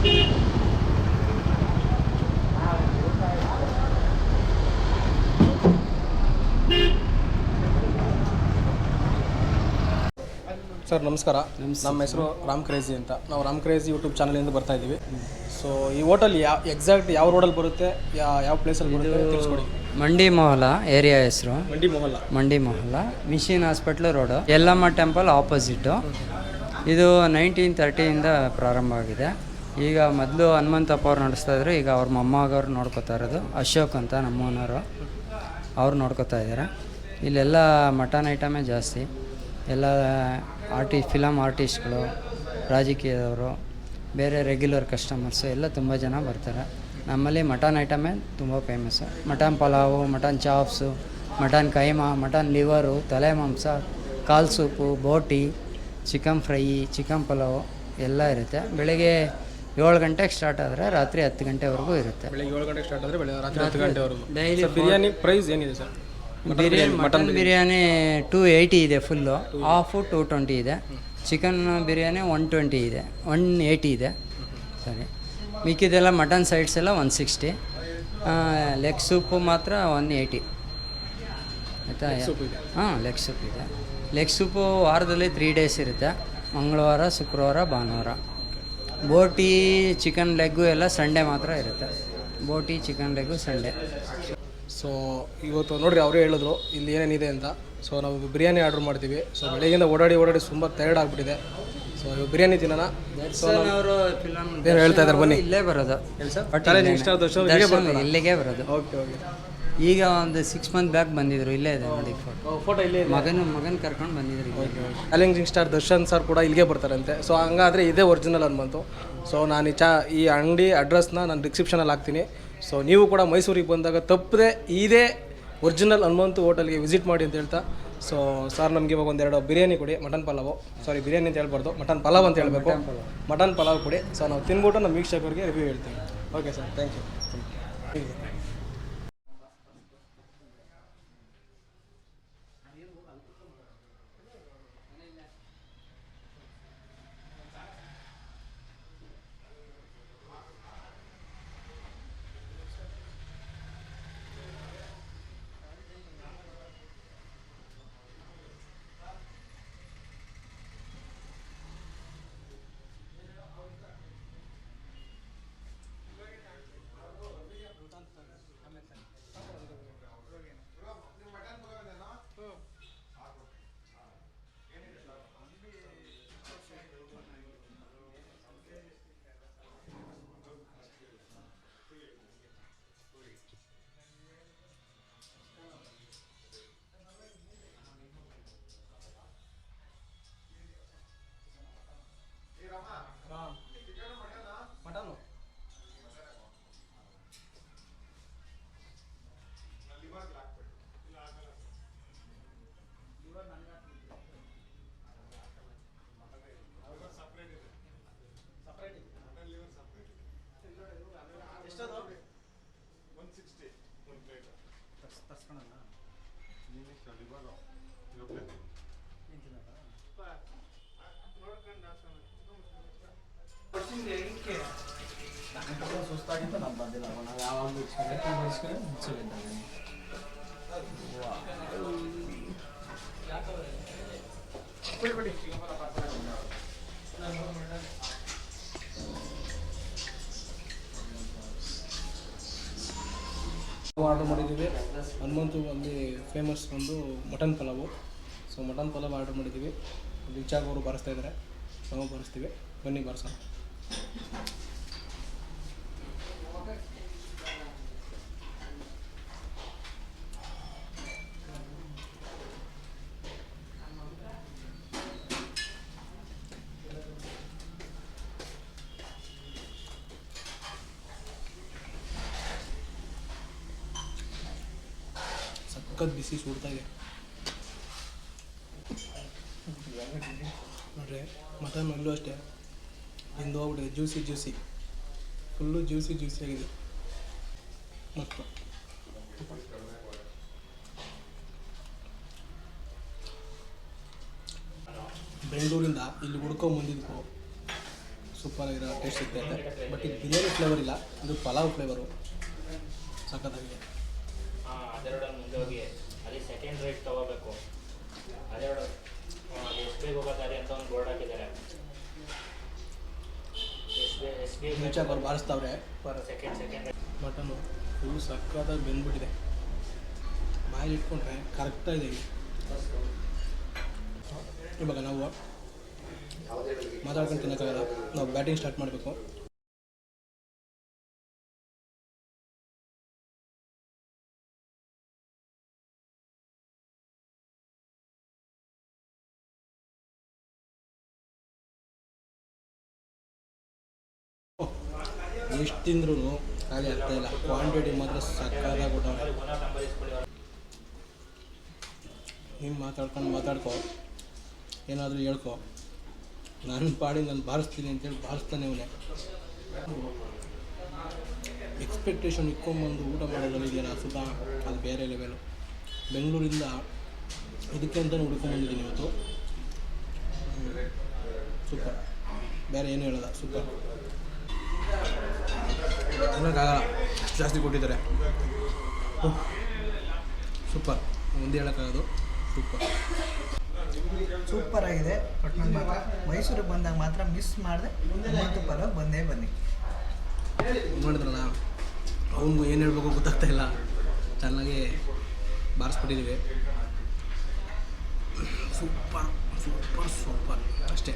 Sir ನಮಸ್ಕಾರ. ನಮ್ಮ ಹೆಸರು ರಾಮ್ ಕ್ರೇಜಿ ಅಂತ. ನಾವು ರಾಮ್ ಕ್ರೇಜಿ ಯೂಟ್ಯೂಬ್ ಚಾನಲಿಂದ ಬರ್ತಾ ಇದ್ದೀವಿ. ಸೊ ಈ ಹೋಟೆಲ್ ಯಾವ ಎಕ್ಸಾಕ್ಟ್ ಯಾವ ರೋಡಲ್ಲಿ ಬರುತ್ತೆ ಯಾವ ಪ್ಲೇಸಲ್ಲಿ ಬರುತ್ತೆ ತಿಳಿಸ್ಕೊಡಿ. ಮಂಡಿ ಮೊಹಲ ಏರಿಯಾ ಹೆಸರು. Mandi Mohalla Mandi Mohalla mission hospital road Yellamma temple opposite ಇದು ನೈನ್ಟೀನ್ ತರ್ಟಿಯಿಂದ ಪ್ರಾರಂಭ ಆಗಿದೆ. ಈಗ ಮೊದಲು ಹನುಮಂತಪ್ಪ ಅವ್ರು ನಡೆಸ್ತಾ ಇದ್ರು, ಈಗ ಅವ್ರ ಮೊಮ್ಮಗವ್ರು ನೋಡ್ಕೋತಾ ಇರೋದು. ಅಶೋಕ್ ಅಂತ ನಮ್ಮ ಓನರು ಅವ್ರು ನೋಡ್ಕೋತಾ ಇದ್ದಾರೆ. ಇಲ್ಲೆಲ್ಲ ಮಟನ್ ಐಟಮೇ ಜಾಸ್ತಿ. ಎಲ್ಲ ಆರ್ಟಿ ಫಿಲಮ್ ಆರ್ಟಿಸ್ಟ್ಗಳು, ರಾಜಕೀಯದವರು, ಬೇರೆ ರೆಗ್ಯುಲರ್ ಕಸ್ಟಮರ್ಸು ಎಲ್ಲ ತುಂಬ ಜನ ಬರ್ತಾರೆ. ನಮ್ಮಲ್ಲಿ ಮಟನ್ ಐಟಮೇ ತುಂಬ famous mutton pulao, mutton chops mutton keema, mutton liver ತಲೆ ಮಾಂಸ, ಕಾಲು ಸೂಪು, ಬೋಟಿ, ಚಿಕನ್ ಫ್ರೈ, ಚಿಕನ್ ಪಲಾವು ಎಲ್ಲ ಇರುತ್ತೆ. ಬೆಳಿಗ್ಗೆ ಏಳು ಗಂಟೆಗೆ ಸ್ಟಾರ್ಟ್ ಆದರೆ ರಾತ್ರಿ ಹತ್ತು ಗಂಟೆವರೆಗೂ ಇರುತ್ತೆ. ಬೆಳಿಗ್ಗೆ ಏಳು ಗಂಟೆಗೆ ಸ್ಟಾರ್ಟ್ ಆದರೆ ಬೆಳಿಗ್ಗೆ ರಾತ್ರಿ ಹತ್ತು ಗಂಟೆವರೆಗೂ. ಡೈಲಿ ಬಿರಿಯಾನಿ ಪ್ರೈಸ್ ಏನಿದೆ sir? Biryani mutton biryani two eighty ಇದೆ ಫುಲ್ಲು ಹಾಫು ಟೂ ಟ್ವೆಂಟಿ ಇದೆ. ಚಿಕನ್ ಬಿರಿಯಾನಿ ಒನ್ ಟ್ವೆಂಟಿ ಇದೆ. ಒನ್ ಏಯ್ಟಿ ಇದೆ. ಸರಿ. ಮಿಕ್ಕಿದೆಲ್ಲ ಮಟನ್ ಸೈಡ್ಸ್ ಎಲ್ಲ ಒನ್ ಸಿಕ್ಸ್ಟಿ ಲೆಗ್ ಸೂಪು ಮಾತ್ರ ಒನ್ ಏಯ್ಟಿ ಆಯಿತಾ? ಹಾಂ ಲೆಗ್ ಸೂಪ್ ಇದೆ. ಲೆಗ್ ಸೂಪು ವಾರದಲ್ಲಿ ತ್ರೀ ಡೇಸ್ ಇರುತ್ತೆ. ಮಂಗಳವಾರ ಶುಕ್ರವಾರ ಭಾನುವಾರ. ಬೋಟಿ ಚಿಕನ್ ಲೆಗ್ಗು ಎಲ್ಲ ಸಂಡೇ ಮಾತ್ರ ಇರುತ್ತೆ. ಬೋಟಿ ಚಿಕನ್ ಲೆಗ್ಗು ಸಂಡೇ. ಸೊ ಇವತ್ತು ನೋಡ್ರಿ ಅವರೇ ಹೇಳಿದ್ರು ಇಲ್ಲಿ ಏನೇನಿದೆ ಅಂತ. ಸೊ ನಾವು ಬಿರಿಯಾನಿ ಆರ್ಡರ್ ಮಾಡ್ತೀವಿ. ಸೊ ಬೆಳಗ್ಗಿಂದ ಓಡಾಡಿ ಓಡಾಡಿ ತುಂಬ ಟೈರ್ಡ್ ಆಗಿಬಿಟ್ಟಿದೆ. ಸೊ ಇವಾಗ ಬಿರಿಯಾನಿ ತಿನ್ನೋಣ. ಅವರು ಫಿಲಮ್ ಹೇಳ್ತಾ ಇದ್ದಾರೆ ಬನ್ನಿ. ಇಲ್ಲೇ ಬರೋದು. ಇಲ್ಲಿಗೆ ಬರೋದು. Okay okay. ಈಗ ಒಂದು ಸಿಕ್ಸ್ ಮಂತ್ ಬ್ಯಾಕ್ ಬಂದಿದ್ರು ಇಲ್ಲೇ ಇದೆ ನೋಡಿ ಫೋಟೋ ಫೋಟೋ ಇಲ್ಲೇ ಮಗನ ಮಗನ ಕರ್ಕೊಂಡು ಬಂದಿದ್ರು ಇಲ್ಲಿಗೆ. ಚಾಲೆಂಜಿಂಗ್ ಸ್ಟಾರ್ ದರ್ಶನ್ ಸರ್ ಕೂಡ ಇಲ್ಲಿಗೆ ಬರ್ತಾರಂತೆ. ಸೊ ಹಂಗಾದ್ರೆ ಇದೇ ಒರಿಜಿನಲ್ ಅನ್ಬಂತು. ಸೊ ನಾನು ಈ ಚಾ ಈ ಅಂಗಡಿ ಅಡ್ರೆಸ್ನ ನಾನು ಡಿಸ್ಕ್ರಿಪ್ಷನಲ್ಲಿ ಹಾಕ್ತೀನಿ. ಸೊ ನೀವು ಕೂಡ ಮೈಸೂರಿಗೆ ಬಂದಾಗ ತಪ್ಪದೆ ಇದೇ ಒರಿಜಿನಲ್ ಹನುಮಂತು ಹೋಟೆಲ್ಗೆ ವಿಸಿಟ್ ಮಾಡಿ ಅಂತ ಹೇಳ್ತಾ. ಸೊ ಸರ್ ನಮಗೆ ಇವಾಗ ಒಂದೆರಡು ಬಿರಿಯಾನಿ ಕೊಡಿ ಮಟನ್ ಪಲಾವು. ಸಾರಿ ಬಿರಿಯಾನಿ ಅಂತ ಹೇಳ್ಬಾರ್ದು ಮಟನ್ ಪಲಾವ್ ಅಂತ ಹೇಳಬೇಕು. ಮಟನ್ ಪಲಾವ್. ಕೊಡಿ. ಸೊ ನಾವು ತಿನ್ಬಿಟ್ಟು ನಮ್ಮ ವೀಕ್ಷಕರಿಗೆ ರಿವ್ಯೂ ಹೇಳ್ತೀವಿ. ಓಕೆ ಸರ್ ಥ್ಯಾಂಕ್ ಯು ಸುಸ್ತಾಗಿತ್ತು ನಾನು ಬಂದಿಲ್ಲ ನಾವು ಯಾವಾಗಲೂ ಆರ್ಡರ್ ಮಾಡಿದ್ದೀವಿ. ಹನುಮಂತು ಅಲ್ಲಿ ಫೇಮಸ್ ಒಂದು mutton pulao. So mutton pulao order ಮಾಡಿದ್ದೀವಿ. ರಿಚಾಗ್ ಅವರು ಬರೆಸ್ತಾ ಇದ್ದಾರೆ ನಾವು ಬರೆಸ್ತೀವಿ. ಬನ್ನಿ, ಬಾರಿಸೋಣ. ಸಖತ್ ಬಿಸಿ ಸುಡ್ತಾ ಇದೆ. ನೋಡ್ರಿ, ಮಟನ್ ಅಲ್ಲೂ ಅಷ್ಟೇ. ಹಿಂದೆ ಹೋಗ್ಬಿಟ್ಟಿದೆ juicy juicy full juicy juicy ಆಗಿದೆ. ಮತ್ತು ಬೆಂಗಳೂರಿಂದ ಇಲ್ಲಿ ಹುಡ್ಕೊಂಡ್ ಬಂದಿದ್ವು ಸೂಪರ್ ಆಗಿರೋ ಟೇಸ್ಟ್ ಇದೆ. ಬಟ್ ಇದು ಬಿರಿಯಾನಿ ಫ್ಲೇವರ್ ಇಲ್ಲ, ಇದು ಪಲಾವ್ ಫ್ಲೇವರು ಸಖತ್ತಾಗಿದೆ. ಹಾಂ ಅದೆರಡು ಮುಂದೆ ಹೋಗಿ ಅಲ್ಲಿ ಸೆಕೆಂಡ್ ರೇಟ್ ತಗೋಬೇಕು ಅದೆರಡು ಎಸ್ ಬಿ ಹೋಗೋ ದಾರಿ ಅಂತ ಒಂದು ಬೋರ್ಡ್ ಹಾಕಿದ್ದಾರೆ. ಎಸ್ ಬಿ ಎಸ್ ಬಿ ಅವ್ರು ಬಾರಿಸ್ತಾವ್ರೆ. ಸೆಕೆಂಡ್ ಸೆಕೆಂಡ್ ಮಟನು ಫುಲ್ ಸಕ್ಕತ್ತಾಗಿ ಬೆಂದ್ಬಿಟ್ಟಿದೆ. ಬಾಯಲ್ಲಿ ಇಟ್ಕೊಂಡ್ರೆ ಕರೆಕ್ಟಾಗಿದೆ ಇದೆ ಇವಾಗ ನಾವು ಮಾತಾಡ್ಕೊಂಡು ತಿನ್ನೋಕ್ಕಾಗಲ್ಲ. ನಾವು ಬ್ಯಾಟಿಂಗ್ ಸ್ಟಾರ್ಟ್ ಮಾಡಬೇಕು. ಎಷ್ಟು ತಿಂದ್ರೂ ಖಾಲಿ ಆಗ್ತಾ ಇಲ್ಲ. ಕ್ವಾಂಟಿಟಿ ಮಾತ್ರ ಸಕ್ಕತ್ತಾಗಿ ಕೊಟ್ಟವ್ರೆ ಹಿಂಗೆ ಮಾತಾಡ್ಕೊಂಡು ಮಾತಾಡ್ಕೊ. ಏನಾದರೂ ಹೇಳ್ಕೊ. ನನ್ನ ಪಾಡಿ ನಾನು ಬಾರಿಸ್ತೀನಿ ಅಂತೇಳಿ ಬಾರಿಸ್ತಾನೆ ಅವನೇ. ಎಕ್ಸ್ಪೆಕ್ಟೇಷನ್ ಇಟ್ಕೊಂಬಂದು ಊಟ ಮಾಡೋದ್ರಲ್ಲಿ ಇದೆಯಲ್ಲ ಸುತ? ಅದು ಬೇರೆ ಲೆವೆಲು ಬೆಂಗಳೂರಿಂದ ಇದಕ್ಕೆ ಅಂತಲೇ ಹುಡ್ಕೊಂಬಂದಿದ್ದೀನಿ ಇವತ್ತು. ಸೂಪರ್. ಬೇರೆ ಏನು ಹೇಳೋದ ಸೂಪರ್. ತಿನ್ನೋಕ್ಕಾಗಲ್ಲ. ಅಷ್ಟು ಜಾಸ್ತಿ ಕೊಟ್ಟಿದ್ದಾರೆ. ಸೂಪರ್. ಮುಂದೆ ಹೇಳೋಕ್ಕಾಗೋದು. ಸೂಪರ್. ಸೂಪರ್ ಆಗಿದೆ ಬಟ್ ಮಾತ್ರ. ಮೈಸೂರಿಗೆ ಬಂದಾಗ ಮಾತ್ರ ಮಿಸ್ ಮಾಡಿದೆ. ಮೂವತ್ತು ಪರ ಬಂದೇ ಬನ್ನಿ. ಮಾಡಿದ್ರಲ್ಲ ಅವನಿಗೂ ಏನು ಹೇಳ್ಬೇಕು ಗೊತ್ತಾಗ್ತಾ ಇಲ್ಲ. ಚೆನ್ನಾಗಿ ಬಾರಿಸ್ಬಿಟ್ಟಿದ್ದೀವಿ ಸೂಪರ್ ಸೂಪರ್ ಸೂಪರ್. ಅಷ್ಟೇ.